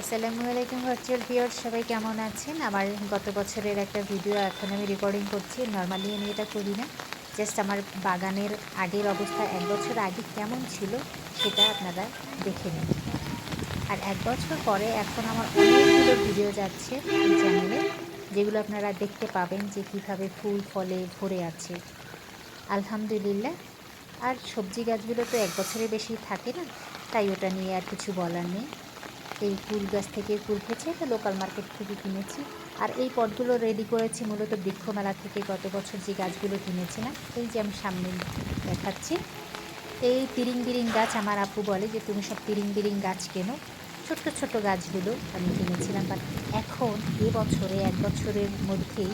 আসসালামু আলাইকুম virtual viewer সবাই কেমন আছেন? আমার গত বছরের একটা ভিডিও এখন আমি রেকর্ডিং করছি। নর্মালি আমি এটা করি না। জাস্ট আমার বাগানের আগের অবস্থা, এক বছর আগে কেমন ছিল সেটা আপনারা দেখে নিন। আর এক বছর পরে এখন আমার অনেকগুলো ভিডিও যাচ্ছে এই চ্যানেলে যেগুলো আপনারা দেখতে পাবেন যে কীভাবে ফুল ফলে ভরে আছে। আলহামদুলিল্লাহ। আর সবজি গাছগুলো তো এক বছরের বেশি থাকে না, তাই ওটা নিয়ে আর কিছু বলার নেই। এই ফুল গাছ থেকে ফুল খেয়েছে এটা লোকাল মার্কেট থেকে কিনেছি। আর এই পটগুলো রেডি করেছি মূলত বৃক্ষ মেলা থেকে। গত বছর যে গাছগুলো কিনেছিলাম, এই যে আমি সামনে দেখাচ্ছি। এই তিরিং বিরিং গাছ আমার আপু বলে যে, তুমি সব তিরিং বিরিং গাছ কেনো? ছোট্ট ছোট গাছগুলো আমি কিনেছিলাম। বাট এখন, এ বছরে, এক বছরের মধ্যেই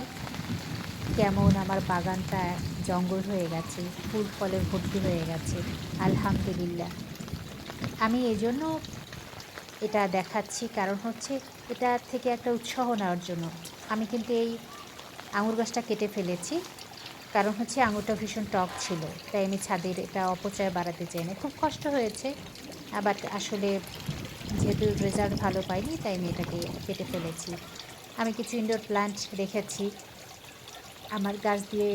কেমন আমার বাগানটা জঙ্গল হয়ে গেছে, ফুল ফলে ভর্তি হয়ে গেছে। আলহামদুলিল্লাহ। আমি এজন্য এটা দেখাচ্ছি কারণ হচ্ছে এটা থেকে একটা উৎসাহ নেওয়ার জন্য। আমি কিন্তু এই আঙুর গাছটা কেটে ফেলেছি। কারণ হচ্ছে আঙুরটা ভীষণ টক ছিল। তাই আমি ছাদের এটা অপচয় বাড়াতে চাই না। খুব কষ্ট হয়েছে। আবার আসলে যেহেতু রেজাল্ট ভালো পাইনি, তাই আমি এটাকে কেটে ফেলেছি। আমি কিছু ইনডোর প্লান্ট রেখেছি। আমার গাছ দিয়ে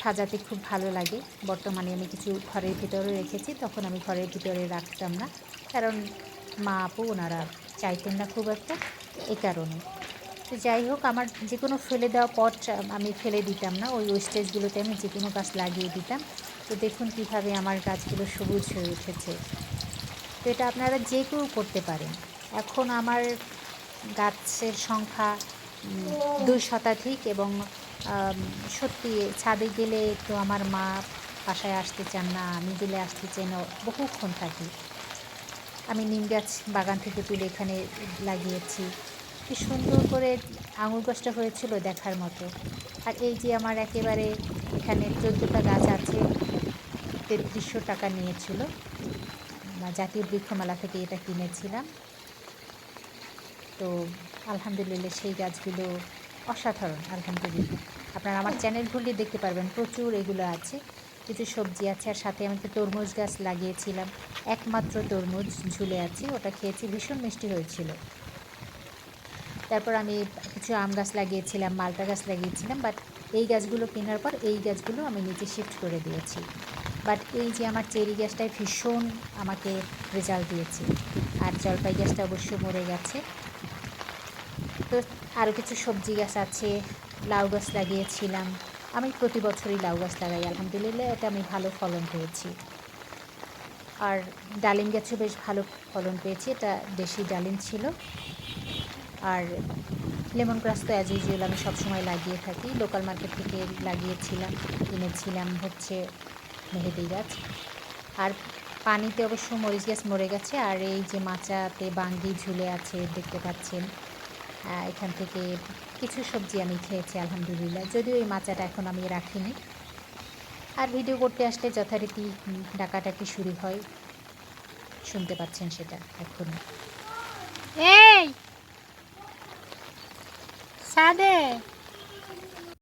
সাজাতে খুব ভালো লাগে। বর্তমানে আমি কিছু ঘরের ভিতরে রেখেছি। তখন আমি ঘরের ভিতরে রাখতাম না। কারণ মা আপু ওনারা চাইতেন না খুব একটা এই কারণে। তো যাই হোক, আমার যে কোনো ফেলে দেওয়া পট আমি ফেলে দিতাম না, ওই ওয়েস্টেজগুলোতে আমি যে কোনো গাছ লাগিয়ে দিতাম। তো দেখুন কীভাবে আমার গাছগুলো সবুজ হয়ে উঠেছে। তো এটা আপনারা যে কেউ করতে পারেন। এখন আমার গাছের সংখ্যা দুই শতাধিক এবং সত্যি ছাদে গেলে তো আমার মা বাসায় আসতে চান না, আমি গেলে আসতে চাই না, বহুক্ষণ থাকি। আমি নিম গাছ বাগান থেকে তুলে এখানে লাগিয়েছি। কি সুন্দর করে আঙুর গাছটা হয়েছিল দেখার মতো। আর এই যে আমার একেবারে এখানে চোদ্দোটা গাছ আছে, তেত্রিশশো টাকা নিয়েছিল। জাতীয় বৃক্ষমেলা থেকে এটা কিনেছিলাম। তো আলহামদুলিল্লাহ সেই গাছগুলো অসাধারণ, আলহামদুলিল্লাহ। আপনারা আমার চ্যানেল ঘুরলে দেখতে পারবেন, প্রচুর এগুলো আছে। কিছু সবজি আছে আর সাথে আমি একটা তরমুজ গাছ লাগিয়েছিলাম। একমাত্র তরমুজ ঝুলে আছে, ওটা খেয়েছি, ভীষণ মিষ্টি হয়েছিল। তারপর আমি কিছু আম গাছ লাগিয়েছিলাম, মালটা গাছ লাগিয়েছিলাম বাট এই গাছগুলো কেনার পর এই গাছগুলো আমি নিচে শিফট করে দিয়েছি। বাট এই যে আমার চেরি গাছটায় ভীষণ আমাকে রেজাল্ট দিয়েছে। আর জলপাই গাছটা অবশ্য মরে গেছে। তো আরও কিছু সবজি গাছ আছে, লাউ গাছ লাগিয়েছিলাম। আমি প্রতি বছরই লাউ গাছ লাগাই, আলহামদুলিল্লাহ এটা আমি ভালো ফলন পেয়েছি। আর ডালিম গাছও বেশ ভালো ফলন পেয়েছি, এটা দেশি ডালিম ছিল। আর লেমন গ্রাস তো অ্যাজ ইউজুয়াল আমি সবসময় লাগিয়ে থাকি লোকাল মার্কেট থেকে লাগিয়েছিলাম, কিনেছিলাম হচ্ছে মেহেদি গাছ। আর পানিতে অবশ্য মরিচ গাছ মরে গেছে, আর এই যে মাচাতে বাঙ্গি ঝুলে আছে, দেখতে পাচ্ছেন। এখান থেকে কিছু সবজি আমি খেয়েছি, আলহামদুলিল্লাহ। যদিও এই মাচাটা এখন আমি রাখিনি। আর ভিডিও করতে আসলে যথারীতি ডাকাটাকি শুরু হয়। শুনতে পাচ্ছেন সেটা এখন এই! সাদে!